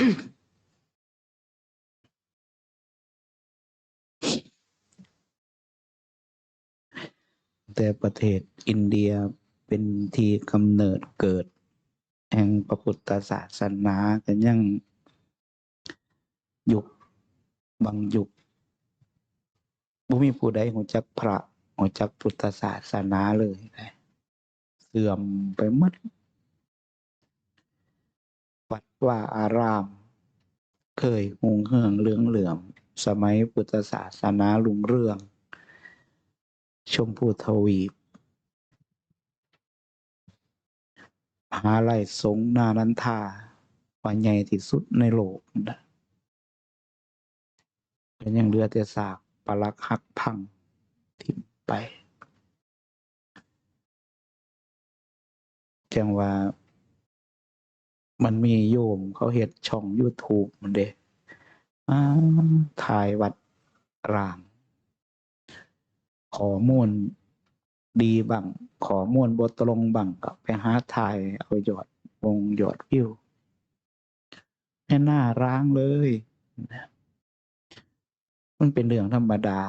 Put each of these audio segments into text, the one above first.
แต่ประเทศอินเดียเป็นที่กำเนิดเกิด แห่งพระพุทธศาสนากันยังยุคบางยุคบ่มีผู้ใดหูจักพระหูจักพุทธศาสนาเลย เสื่อมไปหมด ว่าอาราม เคยหงเหืองเรืองเหลื่อม สมัยพุทธศาสนาลุงเรือง ชมพูทวีปมหาลัยสงนานันทาว่าใหญ่ที่สุดในโลกนะก็ยังเหลือแต่ซากปลักหักพังทิ่มไป จังว่า มันมีโยมเขาเห็ดช่อง YouTube มันเด้ถ่ายวัดร่าง ขอมูลดีบังขอมูลบตรงบังก็ไปหาถ่ายเอายอดวงยอดวิวให้หน้าร้างเลยมันเป็นเรื่องธรรมดา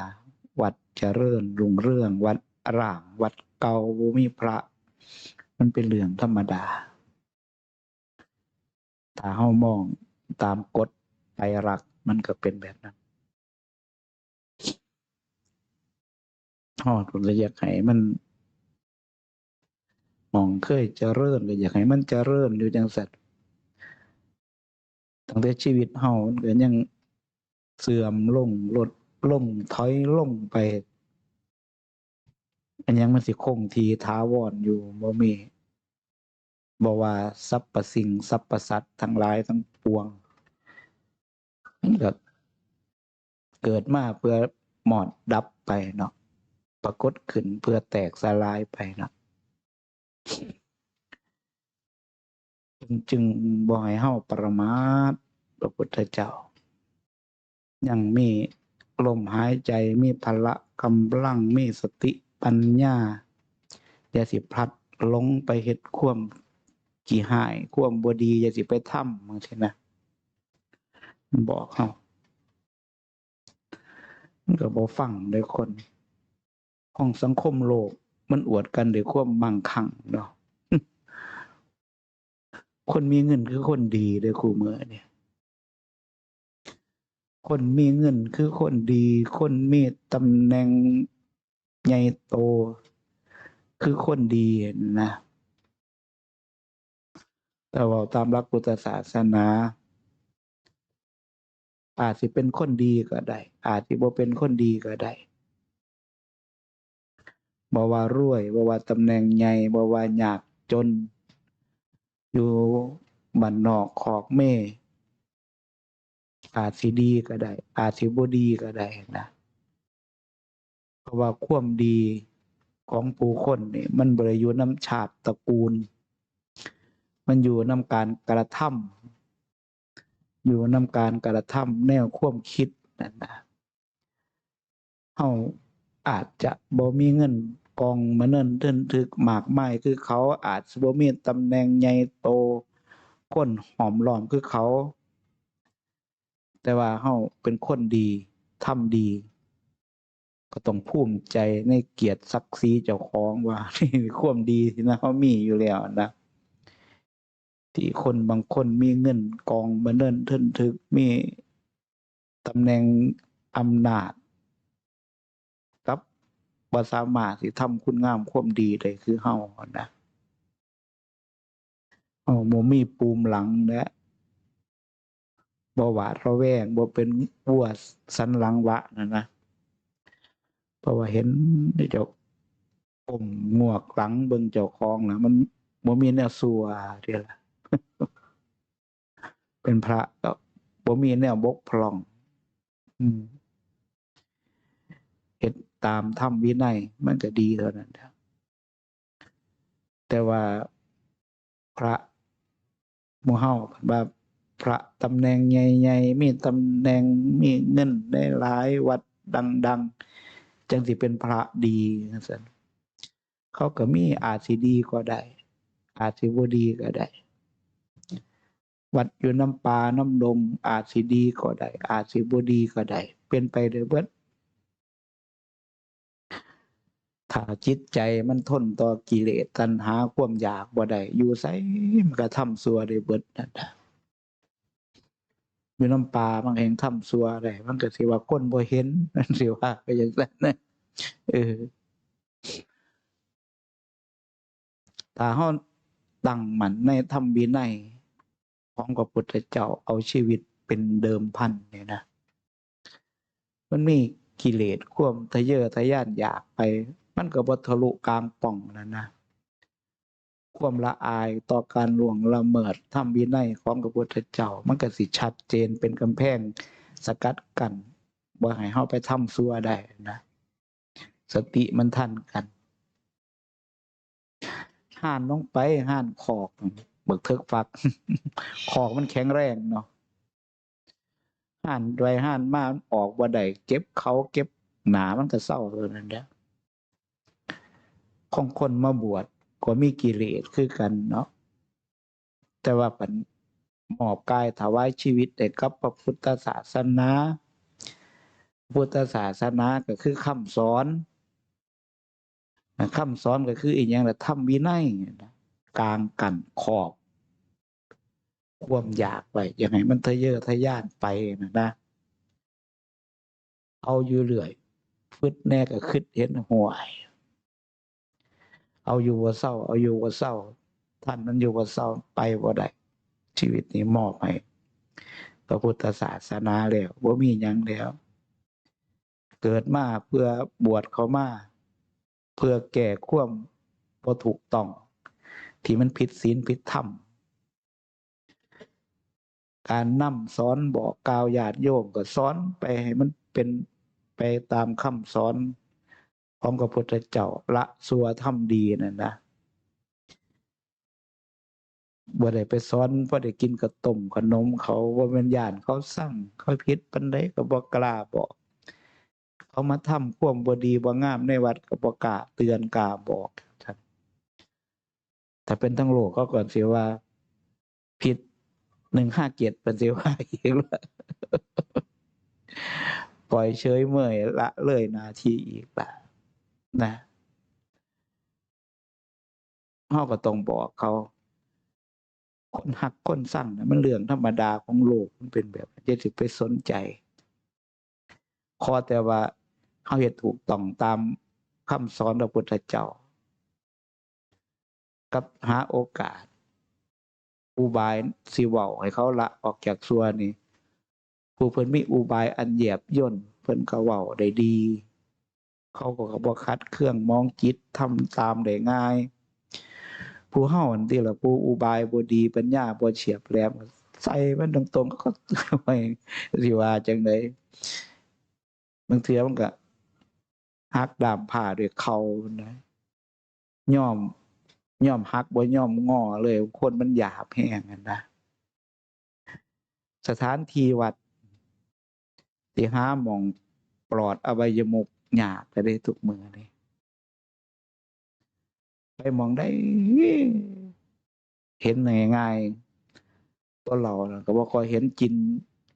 วัดเจริญรุ่งเรื่อง วัดร่าง วัดเก่ามีพระ มันเป็นเรื่องธรรมดา ถ้าเฮามองตามกฎไตรลักษณ์มันก็เป็นแบบนั้นฮอดผมเลยอยากให้มันมองเคยเจริญก็อยากให้มันเจริญอยู่จังสัตว์ตั้งแต่ชีวิตเฮามันก็ยังเสื่อมลงลดลงถอยลงไป อันยังมันสิคงทีท้าวรอยู่บ่มี บอกว่าสรรพสิ่งสรรพสัตว์ทั้งหลายทั้งปวงมันก็เกิดมาเพื่อหมอดดับไปเนาะปรากฏขึ้นเพื่อแตกสลายไปเนาะจึงจึงบ่ให้เฮาประมาทพระพุทธเจ้า ยังมีลมหายใจมีพละกำลังมีสติปัญญาอย่าสิพลัดหลงไปเฮ็ดควม กี่หายควมบดีอย่าสิไปทำบางทีนะมันบอกเขาก็บ่ฟังเลยคน ของสังคมโลก มันอวดกันด้วยควมมั่งคั่งเนาะคนมีเงินคือคนดีเลยครูเมื่อเนี่ย คนมีเงินคือคนดี คนมีตำแหน่งใหญ่โต คือคนดีนะ แต่ว่าตามหลักพุทธศาสนา อาจสิเป็นคนดีก็ได้ อาจสิบ่เป็นคนดีก็ได้บ่ว่ารวยบ่ว่าตำแหน่งใหญ่บ่ว่ายากจน อยู่บ้านนอกขอกเม่อาจสิดีก็ได้ อาจสิบ่ดีก็ได้นะเพราะว่าความดีของผู้คนนี่มันบ่ได้อยู่นำชาติตระกูล มันอยู่นำการกระทำอยู่นำการกระทำแนวความคิดนั่นนะเฮาอาจจะบ่มีเงินกองมาเนินทินถึกมากมายคือเขาอาจสบ่มีตำแหน่งใหญ่โตคนหอมล้อมคือเขา แต่ว่าเฮาเป็นคนดีทำดี ก็ต้องภูมิใจในเกียรติศักดิ์ศรีเจ้าของว่านี่ความดีที่นะเขามีอยู่แล้วนะ ที่คนบางคนมีเงินกองมาเนินทินถึกมีตำแหน่งอำนาจกับบ่สามารถสิทำคุณงามความดีได้คือเฮานะเฮาบ่มีปูมหลังและบ่หวาดระแวงบ่เป็นวัวสันหลังวะนั่นนะเพราะว่าเห็นเจ้าก้มงวกหลังเบิ่งเจ้าของนะมันบ่มีแนวสัวเด้ล่ะ เป็นพระก็บ่มีแนวบกพร่อง อืมเฮ็ดตามธรรมวินัยมันก็ดีเท่านั้นแต่ว่าพระมู่เฮาเพิ่นว่า พระตำแหน่งใหญ่ๆมีตำแหน่งมีเงินได้หลายวัดดัง ๆ จังสิเป็นพระดีจังซั่นเขาก็มีอาจสิดีก็ได้ อาจสิบ่ดีก็ได้ วัดอยู่น้ำปลาน้ำดงอาจสิดีก็ได้ อาจสิบ่ดีก็ได้ เป็นไปได้เบิดถ้าจิตใจมันทนต่อกิเลสตัณหาความอยากบ่ได้อยู่ไสมันก็ทำซัวได้เบิดนั่นอยู่น้ำปลาบางแห่งทำซัวได้มันก็สิว่าคนบ่เห็นมันสิว่าไปอย่างนั้นนะเออถ้าเฮาตั้งมันในธรรมวินัย ของพระพุทธเจ้าเอาชีวิตเป็นเดิมพันเนี่ยนะ มันมีกิเลสควมทะเยอทะยานอยากไป มันก็บทะลุกลางป่องนั่นนะความละอายต่อการล่วงละเมิดธรรมวินัยของพระพุทธเจ้า มันก็สิชัดเจนเป็นกำแพงสกัดกันบ่ให้เฮาไปทำซัวได้นะ สติมันทันกันห่านลงไปห่านขอก เบิกเทิกฟัก ขอกมันแข็งแรงเนาะห่านไวห่านมาออกบ่ได้เก็บเขาเก็บหนามันก็เศร้าเลยนั่นแหละของคนมาบวชก็มีกิเลสคือกันเนาะแต่ว่าปันมอบกายถวายชีวิตให้กับพระพุทธศาสนาพุทธศาสนาก็คือคำสอนคำสอนก็คืออีกอย่างละธรรมวินัยนะ กลางกันขอบความอยากไปยังไงมันทะเยอทะยานไปนะนะ เอาอยู่เรื่อยฟึดแน่ก็คิดเห็นห่วย เอาอยู่ว่าเศร้า เอาอยู่ว่าเศร้า ท่านนั้นอยู่ว่าเศร้าไปว่าได้ชีวิตนี้มอบให้พระพุทธศาสนาแล้วว่ามีหยังแล้ว เกิดมาเพื่อบวชเขามา เพื่อแก่ควมบ่ถูกต้อง ที่มันผิดศีลผิดธรรม การนำสอนบอกกล่าวญาติโยมก็สอนไปให้มันเป็นไปตามคำสอนของพระพุทธเจ้าละสัวทำดีนั่นนะบ่ได้ไปสอนบ่ได้กินกระต้มขนมเขาว่าเป็นญาติเขาสั่งเขาผิดปันใดก็บ่กล้าบอกเขามาทำควมบ่ดีบ่งามในวัดก็บ่กล้าเตือนกล้าบอก ถ้าเป็นทั้งโลกก็ก่อนสิว่า ผิดหนึ่งห้าเจ็ดเป็นสิว่าอีกแล้วปล่อยเฉยเมยละเลยนาทีอีกแบบนะเขาก็ต้องบอกเขา คนหักคนสั่งนะมันเรื่องธรรมดาของโลกมันเป็นแบบจะถึงไปสนใจขอแต่ว่าเขาเหตุถูกต้องตามคำสอนพระพุทธเจ้า กับหาโอกาสอุบายสิเว้าให้เขาละออกจากซัวนี่ผู้เพิ่นมีอุบายอันเหยียบย่นเพิ่นก็เว้าได้ดี เขาก็บ่คัดเครื่องมองจิตทำตามได้ง่าย ผู้เฮาอันที่ละผู้อุบายบ่ดีปัญญาบ่เฉียบแหลมใส่มันตรงๆก็ไม่สิว่าจังได๋บางเทื่อมันก็หักดามผ้าด้วยเข่านะย่อม ย่อมหักบ่ย่อมงอเลย คนมันหยาบแห้งกันนะสถานที่วัดที่หามองปลอดอบายมุกหยาบไปได้ทุกมือเลยไปมองได้ เห็นง่ายๆตัวเราน่ะก็บ่คอยเห็นจิน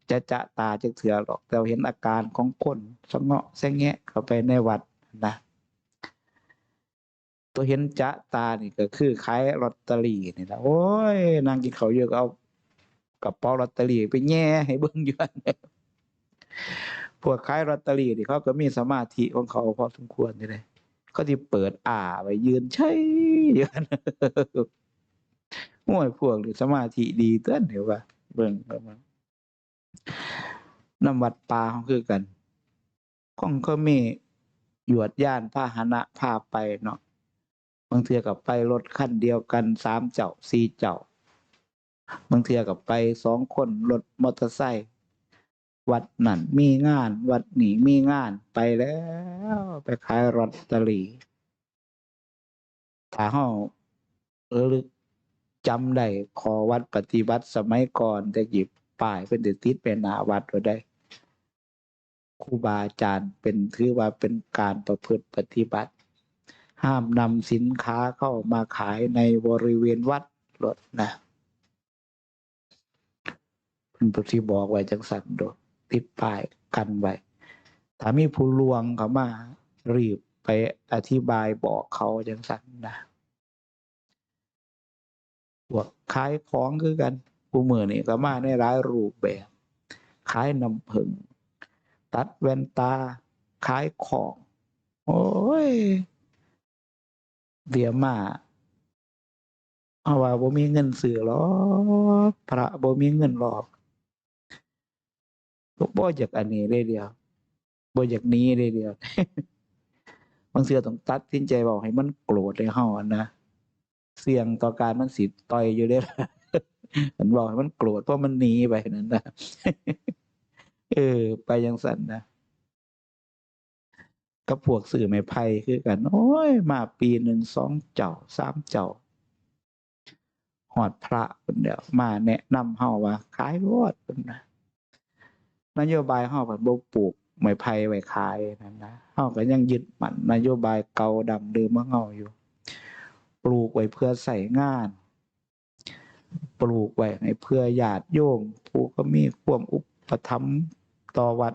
จะจะตาจะเถื่อหรอก แต่เห็นอาการของคนสะเงาะแซงแงะเข้าไปในวัดนะ ตัวเห็นจะตานี่ก็คือขายลอตเตอรี่นี่แหละโอ้ยนางกินเขาเยอะก็เอากระเป๋าลอตเตอรี่ไปแง่ให้เบิ่งอยู่อัวพวกขายลอตเตอรี่นี่เขาก็มีสมาธิของเขาพอสมควรนี่เลยเขาที่เปิดอ่าไว้ยืนใช่ยู่อันโอ้ยพวกนี่สมาธิดีเตือนเดี๋ยวว่าเบิ่งเอามาน้ำวัดป่าเขาคือกันของเขามีหยวดย่านพาหนะพาไปเนาะ บางเทือกับไปรถคันเดียวกันสามเจ้าสี่เจ้า บางเทือกับไปสองคนรถมอเตอร์ไซค์วัดนั่นมีงาน วัดนี้มีงานไปแล้ว ไปขายลอตเตอรี่ถ้าเฮาระลึกจำได้ขอวัดปฏิบัติสมัยก่อนแต่หยิบป้ายเป็นติดเป็นหนาวัดไว้ได้ครูบาอาจารย์เป็นถือว่าเป็นการประพฤติปฏิบัติ ห้ามนำสินค้าเข้ามาขายในบริเวณวัดรถนะเพิ่นบ่สิบอกไว้จังซั่นโดดติดป้ายกันไว้ถ้ามีผู้ลวงเขามารีบไปอธิบายบอกเขาจังซั่นนะพวกขายของคือกันผู้มือนี้ก็มาในหลายรูปแบบขายน้ำผึ้งตัดแว่นตาขายของ โอ้ย เดี๋ยวมาเอาว่าบ่มีเงินซื้อหรอกพระบ่มีเงินหรอกบ่อยากอันนี้เลยเดียวบ่อยากหนี้เลยเดียวบางเสือต้องตัดสินใจบอกให้มันโกรธเลยเฮาอนะเสี่ยงต่อการมันสิต่อยอยู่เด้ล่ะมันบอกให้มันโกรธเพราะมันหนีไปนั่นนะเออ ไปจังซั่นนะ กับพวกสื่อไม้ไผ่คือกัน โอ้ย มาปีหนึ่งสองเจ้าสามเจ้าหอดพระเป็นเดียวมาแนะนำเฮาว่าขายรอดเป็นนะนโยบายเฮาผันบ่ปลูกไม้ไผ่ไว้ขายนั่นนะเฮาก็ยังยึดมั่นนโยบายเก่าดั้งเดิมขอเฮาอยู่ ปลูกไว้เพื่อใส่งาน ปลูกไว้ให้เพื่อญาติโยมผู้ก็มีความอุปถัมภ์ต่อวัด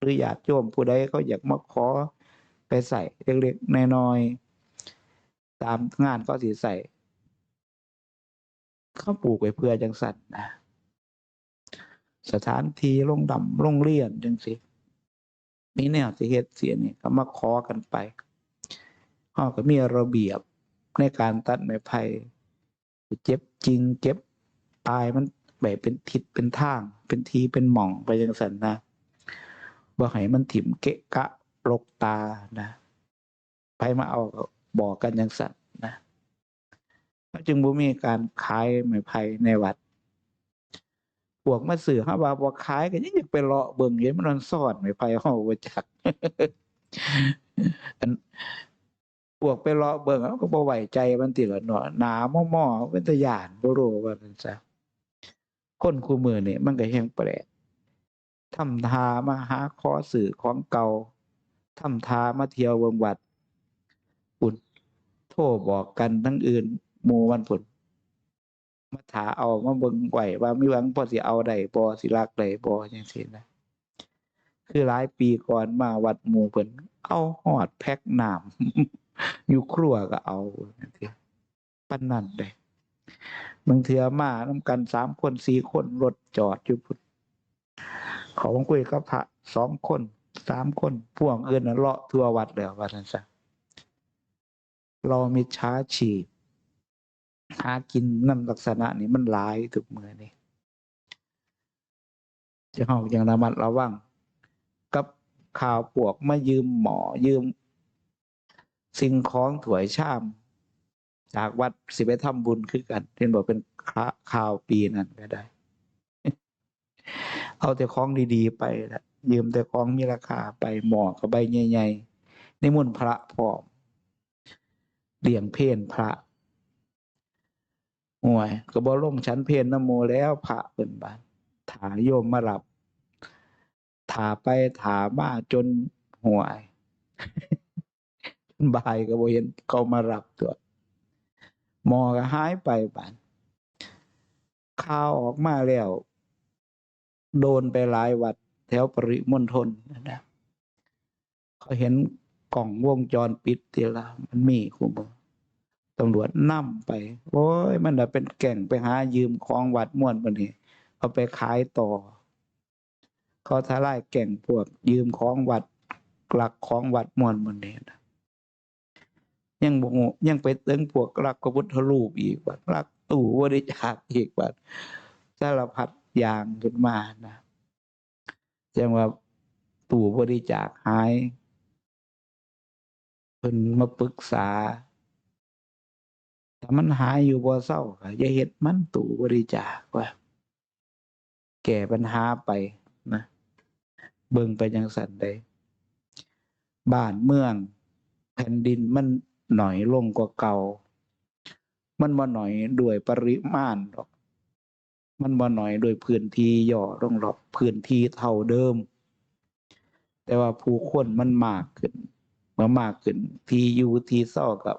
หรือญาติโยมผู้ใดเขาอยากมาขอไปใส่เล็กๆน้อยๆตามงานก็สิใส่เขาปลูกไว้เพื่อจังสันนะสถานที่โรงดำโรงเรียนจังสิมีแนวสิเฮ็ดเสียนี่ก็มาขอกันไปเฮาก็มีระเบียบในการตัดไม้ไผ่เจ็บจริงเจ็บตายมันแบบเป็นทิศเป็นทาง เป็นทีเป็นหม่องไปจังสันนะ บ่ให้มันถิ่มเกะกะลกตานะไปมาเอาบอกกันอย่างสัตว์นะจึงบ่มีการขายไม้ไผ่ในวัดพวกมาสื่อฮาว่าบ่ขายก็ยังอยากไปเลาะเบิ่งเห็นมันนอนซ่อนไม้ไผ่เฮาบ่จักอันพวกไปเลาะเบิ่งก็บ่ไหวใจมันติละเนาะหนาม่อๆเป็นตาย่านบ่รู้ว่าซั่นซะคนคู่มือนี่มันก็แฮงแปลก ทำทามาหาขอสื่อของเก่าทำทามาเที่ยวเบิงวัดปุ่นโทรบอกกันทั้งอื่นหมู่วันปุ่นมาถาเอามาเบิ่งไหวว่ามีหวังพอสิเอาได้บ่สิรักได้บ่จังซี่นะคือหลายปีก่อนมาวัดหมู่เพิ่นเอาฮอดแพ็กน้ำอยู่ครัวก็เอาจังซี่นนั้นเด้บางเทื่อมานำกันสามคนสี่คนรถจอดอยู่พุ่น เขาคุยกับพระสองคนสามคนพวกอื่นน่ะเลาะทั่ววัดแล้วว่าท่านซะเรามีช้าฉีดหากินนั่นลักษณะนี้มันหลายทุกมือนี่จะเฮาอย่างระมัดระวัง กับข่าวพวกมายืมหมอยืม สิ่งของถวยชาม จากวัดสิไปทำบุญคือกันเห็นบอกเป็นข่าวปีนั้นก็ได้ เอาแต่ของดีๆไปละยืมแต่ของมีราคาไปหมอกับใบใหญ่ๆในมนต์พระพร้อมเลี้ยงเพนพระห่วยก็บ่ลงชั้นเพนนโมแล้วพระเป็นบานถาโยมมารับถาไปถามาจนห่วยบายก็บ่เห็นเขามารับตัวหมอก็หายไปบานข่าวออกมาแล้ว โดนไปหลายวัดแถวปริมณฑลนะเขาเห็นกล่องวงจรปิดทีละมันมีคุณบตำรวจนั่มไป โอ้ย มันเป็นแก่งไปหายืมของวัดม่วนมันนี่เอาไปขายต่อ เขาทลายแก่งพวกยืมของวัดหลักของวัดม่วนมันนี่ยังบงยังไปตึงพวกรักพระพุทธรูปอีกวัดรักตู่บริจาคอีกวัดสารพัด ย่างขึ้นมานะจังว่าตู่บริจาคหายเพิ่นมาปรึกษาถ้ามันหายอยู่บ่เศร้าก็อย่าเฮ็ดมันตู่บริจาคว่า แก้ปัญหาไปนะเบิ่งไปจังสันใดบ้านเมือง แผ่นดินมันหน่อยลงกว่าเก่า มันบ่หน่อยด้วยปริมาณหรอก มันบ่หน่อยโดยพื้นที่ย่อลงรอกพื้นที่เท่าเดิม แต่ว่าผู้คนมันมากขึ้นเมื่อมากขึ้นที่อยู่ที่เศร้ากับ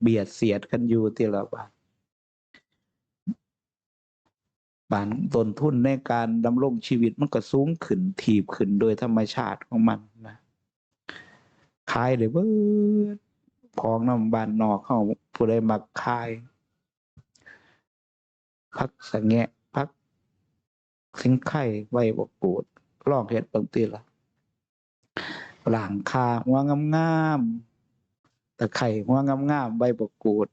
เบียดเสียดกันอยู่ทีละบาทบานต้นทุนในการดำรงชีวิตมันก็สูงขึ้นถีบขึ้นโดยธรรมชาติของมันนะขายเลยเบิดของน้ำบานนอกเข้าผู้ใดมักขายพักสะแงะ พักสิงไข่ใบบกกูดลองเห็ดบางทีละหลังคาหัวงามๆตะไคร่หัวงามๆใบบกกูด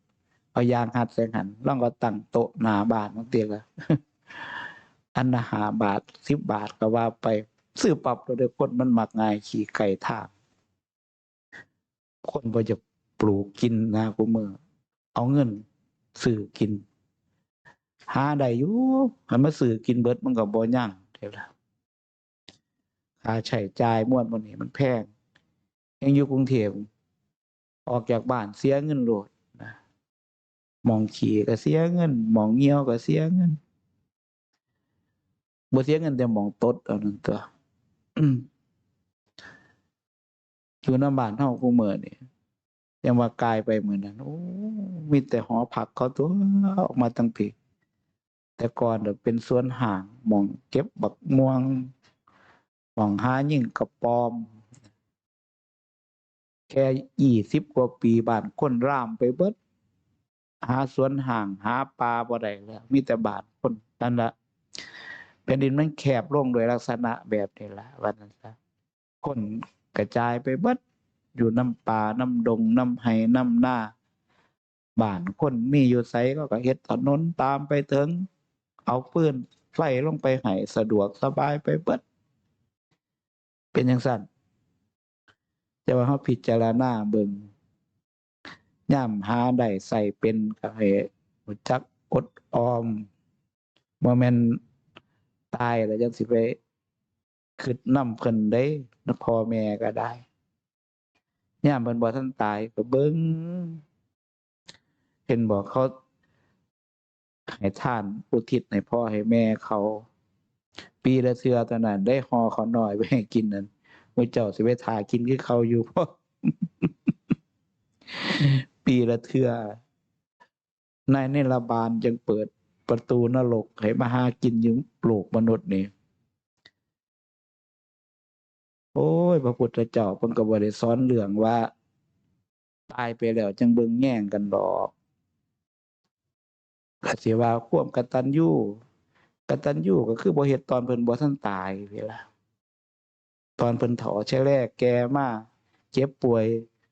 เอายางหัดแสงหันลองก็ตั้งโต๊ะหนาบ้านบางทีละอันหาบาทสิบบาทก็ว่าไป ซื้อปรับเราได้คนมันมักง่ายขี่ไก่ทาง คนบ่จะปลูกกินนะกูมือเอาเงิน ซื้อกิน หาได้อยู่ให้มาซื้อกินเบิดมันก็บ,บ่ยั่งเท่าละค่าใช้จ่ายมวดมันนี้มันแพงยังอยู่กรุงเทพออกจากบ้านเสียเงินโลดนะมองขี่ก็เสียเงินมองเงียวก็เสียเงินบ่เสียเงินแต่มองตดเอานั่นตัวอยู่น้ำบ้านเฮากูเมื้อนี่ยังว่ากายไปเหมือนนั้นโอ้มีแต่หอผักเขาตัวออกมาตั้งปี แต่ก่อนเป็นสวนห่างหมองเก็บบักม่วงหมองหายิ่งกระปอม แค่ยี่สิบกว่าปีบ้านคนร่ามไปเบิด หาสวนห่างหาปลาบ่ได้แล้ว มีแต่บานคนนั่นละแผ่นดินมันแคบลงโดยลักษณะแบบนี้ละวันนั้นซะคนกระจายไปเบิดอยู่น้ำป่าน้ำดงน้ำไห้น้ำหน้าบ้านคนมีอยู่ไสก็ก็เฮ็ดถนนตามไปถึง เอาปืนไฟลงไปให้สะดวกสบายไปเบิด เป็นจังซั่นแต่ว่าเฮาพิจารณาเบิงย่ำหาได้ใส่เป็นก็ให้รู้จักอดออมบ่แม่นตายแล้วจังสิไปคิดนำเพิ่นเด้นพ่อแม่ก็ได้ยามเพิ่นบ่ทันตายก็เบิงเห็นบอกเขา ให้ท่านอุทิศให้พ่อให้แม่เขา ปีละเทือตอนนั้นได้หอเขาหน่อยไปให้กินนั่นมือเจ้าสิไปทากินคือเขาอยู่พ่อปีละเทือนายเนรบาลยังเปิดประตูนรกให้มาหากินอยุโลกมนุษย์นี่โอ้ย พระพุทธเจ้าเพิ่นก็บ่ได้สอนเรื่องว่า ตายไปแล้วจังเบิ่งแย่งกันดอก ก็สิว่าควมกตัญญูกตัญญูก็คือบ่เฮ็ดตอนเพิ่นบ่ทันตายเวลาตอนเพิ่นเฒ่าแช่แรกแก่มาเจ็บป่วย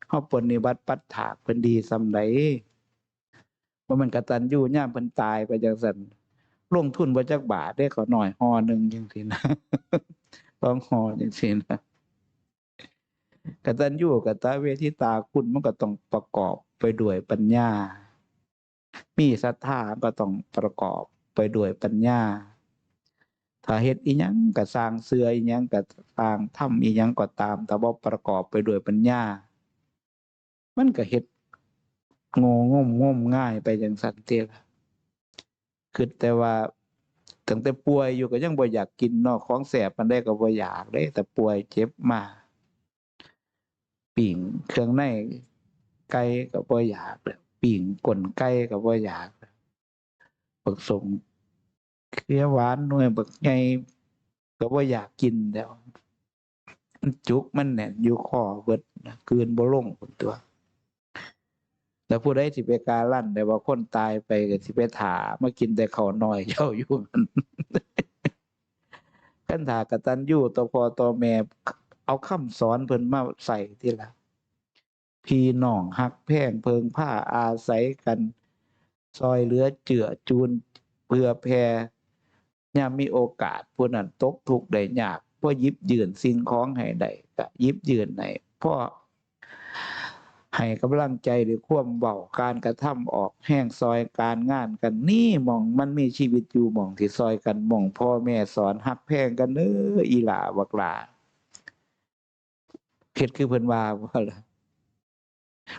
เฮาปฏิบัติปัฏฐากเพิ่นดีส่ำใดบ่แม่นกตัญญูยามเพิ่นตายไปจังซั่นลงทุนบ่จักบาทได้เขาน้อยห่อหนึงจังซี่นะต้องห่อจังซี่นะกตัญญูกตเวทิตาคุณมันก็ต้องประกอบไปด้วยปัญญา มีศรัทธาก็ต้องประกอบไปด้วยปัญญา ถ้าเฮ็ดอีหยังก็สร้างเสืออีหยังก็สร้างถ้ำอีหยังก็ตาม แต่บ่าประกอบไปด้วยปัญญา มันก็เฮ็ดโง่งมงมง่ายไปจังซั่นเด้ล่ะคือแต่ว่าตั้งแต่ป่วยอยู่ก็ยังบ่อยากกินเนาะของแสบมันได้ก็บ่อยากเด้แต่ป่วยเจ็บมาปิ่งเครื่องในไก่ก็บ่อยากแล้ว ปิ่งก้นไก่ก็บ่อยากบักสมเขียวหวานหน่วยบักใหญ่ก็บ่อยากกินแล้วมันจุกมันแน่นอยู่คอเบิดนะกลืนบ่ลงพุ่นตัว แล้วผู้ใดสิไปกาลั่นได้ว่าคนตายไปก็สิไปถามากินแต่ข้าวน้อยเจ้าอยู่มันคันถากระตัญญูต่อพอต่อแม่เอาคำสอนเพิ่นมาใส่ที่ละ พี่น้องฮักแพงเพิงผ้าอาศัยกันซอยเหลือเจือจูนเพื่อแพ่ยามมีโอกาสผู้นั้นตกทุกข์ได้ยากพ่อยิบยืนสิ่งของให้ได้ก็ยิบยืนให้พ่อให้กำลังใจหรือควมเบาการกระทำออกแห้งซอยการงานกันนี่มองมันมีชีวิตอยู่มองที่ซอยกันมองพ่อแม่สอนฮักแพงกันเด้ออีหลาบักหลาเฮ็ดคือเพิ่นว่าว่าล่ะ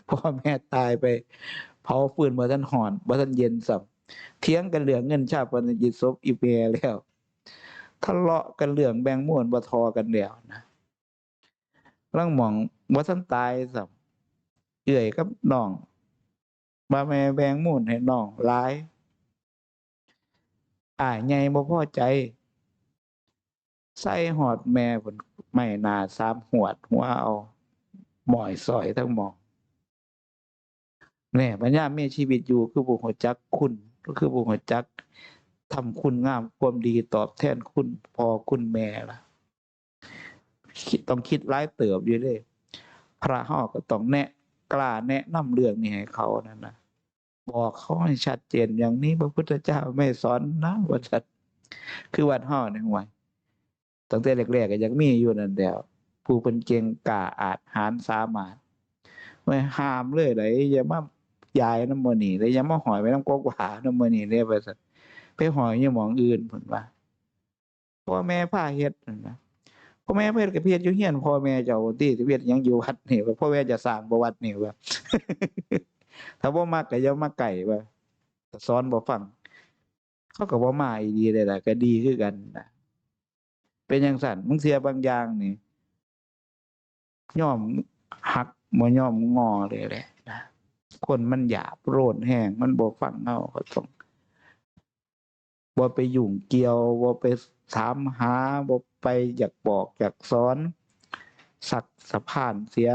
พ่อแม่ตายไป เผาฟืนบ่ทันหอนบ่ทันเย็นสับเถียงกันเรื่องเงินชาปนกิศพอีเมแล้วทะเลาะกันเรื่องแบ่งม่วนบ่ทอกันแล้วนะลังหมองบ่ทันตายสับเอื้อยกับน้องบ่าแม่แบ่งม่วนให้น้องหลายอ้ายใหญ่บ่พอใจใส่หอดแม่ผลไม่นาสามหวดหัวเอาหมอยสอยทั้งหมอง แน่ปัญญามมีชีวิตอยู่คือบุหัวจักคุณก็คือบุหัวจักทำคุณงามความดีตอบแทนคุณพอคุณแม่ล่ะคิดต้องคิดร้ายเติบอยู่เลย พระห่อก็ต้องแนะกล้าแนะนำเรื่องนี้ให้เขานั่นนะบอกเขาให้ชัดเจนอย่างนี้พระพุทธเจ้าไม่สอนนะว่าชัดคือวัดห่อในห่วยตั้งแต่แรกๆก็ยังมีอยู่นั่นเดียวผู้เป็นเก่งกล้าอาจหารสามารถไม่ห้ามเลยเลยอย่ามา ยายน้ำมันนี่เลยย่ามาหอยไปน้ำกกหวาน้ำมันนี่เลยไปสัตไปหอยอยี่หมองอื่นผลว่าพ่อแม่พาเฮ็ดนั่นนะพ่อแม่เพิ่นก็เพียรอยู่เฮียนพ่อแม่เจ้าติสิเพียรยังอยู่วัดนี่ว่าพ่อแม่จะสร้างบวัดนี่ว่าถ้าบ่มักก็ย่ามาไก่ว่าถ้อนบ่ฟัง เขาก็บ่มาอีดีเลยล่ะก็ดีคือกันนะเป็นจังซั่นมึงเสียบางอย่างนี่ย่อมหักบ่ย่อมงอเลยแหละ คนมันหยาบโลนแห้งมันบ่ฟังเฮาก็ต้องบ่ไปยุ่งเกี่ยวบ่ไปถามหาบ่ไปอยากบอกอยากสอนสักสะพานเสีย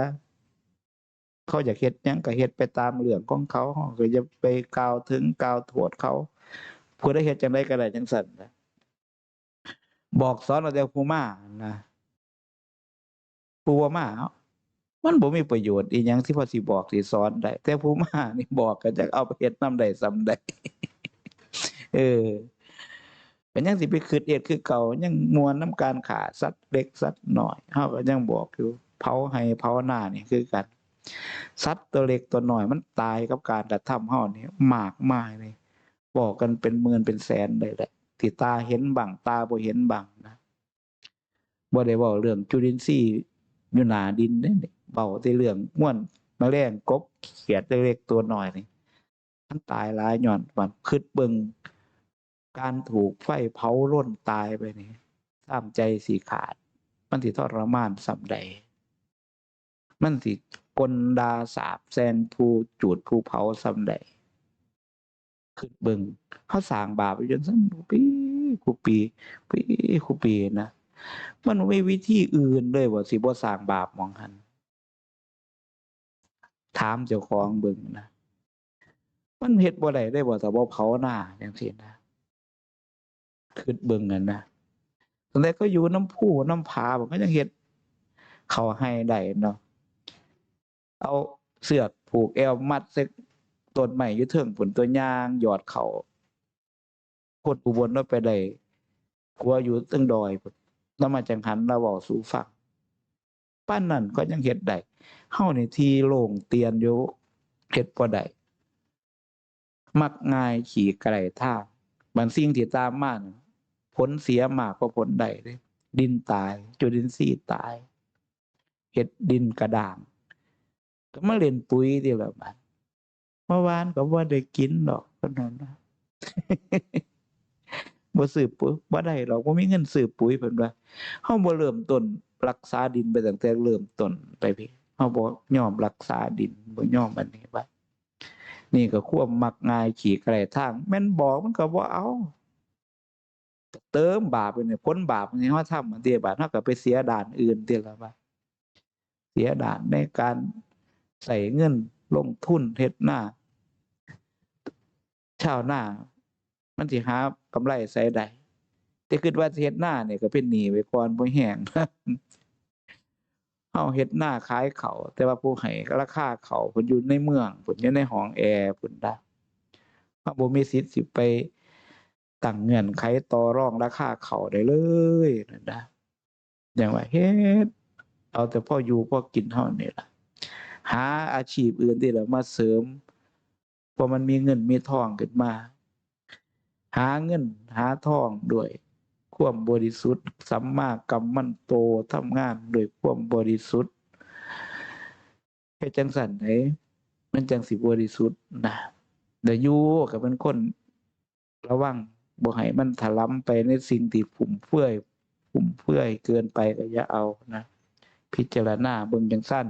เขาอยากเฮ็ดยังก็เฮ็ดไปตามเรื่องของเขาเราก็อย่าไปกล่าวถึงกล่าวโทษเขาผู้ใดเฮ็ดจังไดก็ได้จังซั่นนะบอกสอนเอาแต่ผู้มานะผู้บ่มา มันบ่มีประโยชน์อีหยังที่พอสิบอกสิสอนได้แต่ผู้มานี่บอกก็จักเอาไปเฮ็ดนำได้ส่ำใดเออเป็นยังสิไปคืดเอ็ดคือเก่ายังมวนน้ำการขาสัตว์เล็กสัตว์น้อยเฮาก็ยังบอกอยู่เผาให้เผาหน้านี่คือกันสัตว์ตัวเล็กตัวน้อยมันตายกับการกระทำเฮานี่มากมายเลยบอกกันเป็นหมื่นเป็นแสนเลยแหละที่ตาเห็นบังตาบ่เห็นบังนะบ่ได้เว้าเรื่องจุลินทรีย์อยู่หน้าดินเด้นี่ เว้าแต่เรื่องม่วนแมลงกบเขียดตัวเล็กตัวหน้อยนี่มันตายหลายหย้อนมันคิดเบิงการถูกไฟเผาร่นตายไปนี่ตามใจสีขาด มันสิทรมานสำใด มันสิกลดาสาบแซงผู้จูดผู้เผาสำใดคือเบิงเขาสร้างบาปไปจนสั้นปีคูปีปีคูปีนะมันไม่วิธีอื่นเลยว่าสิบ่สร้างบาปมองหัน ถามเจ้าของเบิงนะมันเฮ็ดบ่ได้ได้บ่ถ้าบ่เผาหน้าจังซี่นะคืดเบิ่งกันนะตอนแรกก็อยู่น้ำผู้น้ำผาผมก็ยังเฮ็ด เขาให้ได้เนาะเอาเสือกผูกแอวมัดเสกต้นใหม่อยู่เทิงผลตัวยางหยอดเขาคนอุบลว่าไปได้ผัวอยู่ตึงดอยนแล้วมาจังหันเราเว้าสู่ฟังป้านนั่นก็ยังเฮ็ดได้ เฮานี่ที่โล่งเตียนอยู่เฮ็ดบ่ได้มักง่ายขี่ไกลท่าบางสิ่งที่ตามมาน่ะผลเสียมากกว่าผลใดเลยดินตาย จุลินทรีย์ตายเห็ดดินกระด่าง ก็มาเล่นปุ๋ยที่แบบนั้นเมื่อวานก็ว่าได้กินดอกก็นั่นนะบ่ซื้อปุ๋ยบ่ได้หรอกบ่มีเงินซื้อปุ๋ยเพิ่นว่าเฮาบ่เริ่มต้นรักษาดินไปตั้งแต่เริ่มต้นไปพี่ เฮาบ่ยอมรักษาดินบ่ยอมอันนี้ไว้นี่ก็ควบมักง่ายขี่ไกลทางแม่นบอกมันก็บ่เอาเติมบาปไปเนี่ยพ้นบาปนี่เฮาทำอันเดียบาปเฮาก็ไปเสียด่านอื่นติละว่าเสียด่านในการใส่เงินลงทุนเฮ็ดหน้าชาวหน้ามันสิหากำไรใส่ได้แต่คิดว่าเฮ็ดหน้าเนี่ยก็เป็นหนี้ไว้ก่อนบ่แห้ง เฮาเฮ็ดหน้าขายเขาแต่ว่าผู้ให้ราคาเขาวเพิ่นอยู่ในเมืองเพิ่นอยู่ในห้องแอร์เพิ่นได้เฮาบ่มีสิทธิ์สิไปตั้งเงื่อนไขต่อรองราคาเขาได้เลยนั่นนะอย่างว่าเฮ็ดเอาแต่พ่ออยู่พ่อกินเท่านี้ล่ะ หาอาชีพอื่นที่เรามาเสริมพอมันมีเงินมีทองขึ้นมา หาเงินหาทองด้วย ความบริสุทธิ์สัมมากัมมันโตทำงานโดยความบริสุทธิ์เฮ็ดจังสันไหนมันจังสิบริสุทธิ์นะเดี๋ยวยู่ก็เป็นคนระวังบ่ให้มันถลำไปในสิ่งที่ฟุ่มเฟื่อยฟุ่มเฟื่อยเกินไปก็อย่าเอานะพิจารณาเบิ่งจังสั้น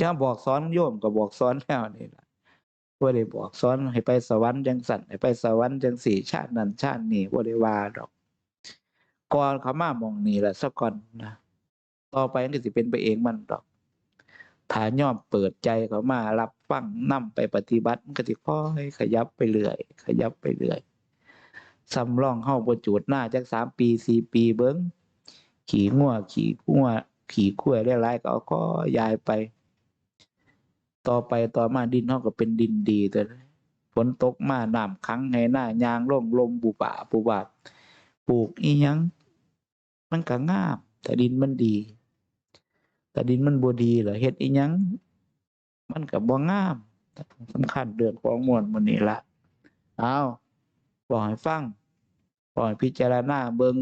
จะบอกสอนโยมก็บอกสอนแล้วนี่ล่ะ บ่าได้บอกสอนให้ไปสวรรค์จังสั่นให้ไปสวรรค์จังสี่ชาตินั้นชาตินี้บ่าได้ว่าดอกก่อนเขามามองนี้ล่ะซะก่อนนะต่อไปนก็สิเป็นไปเองมันดอกถ้าย่อมเปิดใจเขามารับฟังนำไปปฏิบัติก็สิค่อยขยับไปเรื่อย ขยับไปเรื่อยสำรองเฮาบ่จูดหน้าจักสามปีสี่ปีเบิ่งขี่งัวขี่งัวขี่กล้วยหลายๆก็เอาก็ยายไป ต่อไปต่อมาดินเฮาก็เป็นดินดีแต่ฝนตกมาน้ำขังให้หน้ายางลงลมบุบาบุบาบปลูกอีหยัง มันก็งามแต่ดินมันดี แต่ดินมันบ่ดีเหรอเฮ็ดอีหยัง มันก็บ่งามสำคัญเดือนของมวลมื้อนี้ละเอาบอกให้ฟังบอกให้พิจารณาเบิง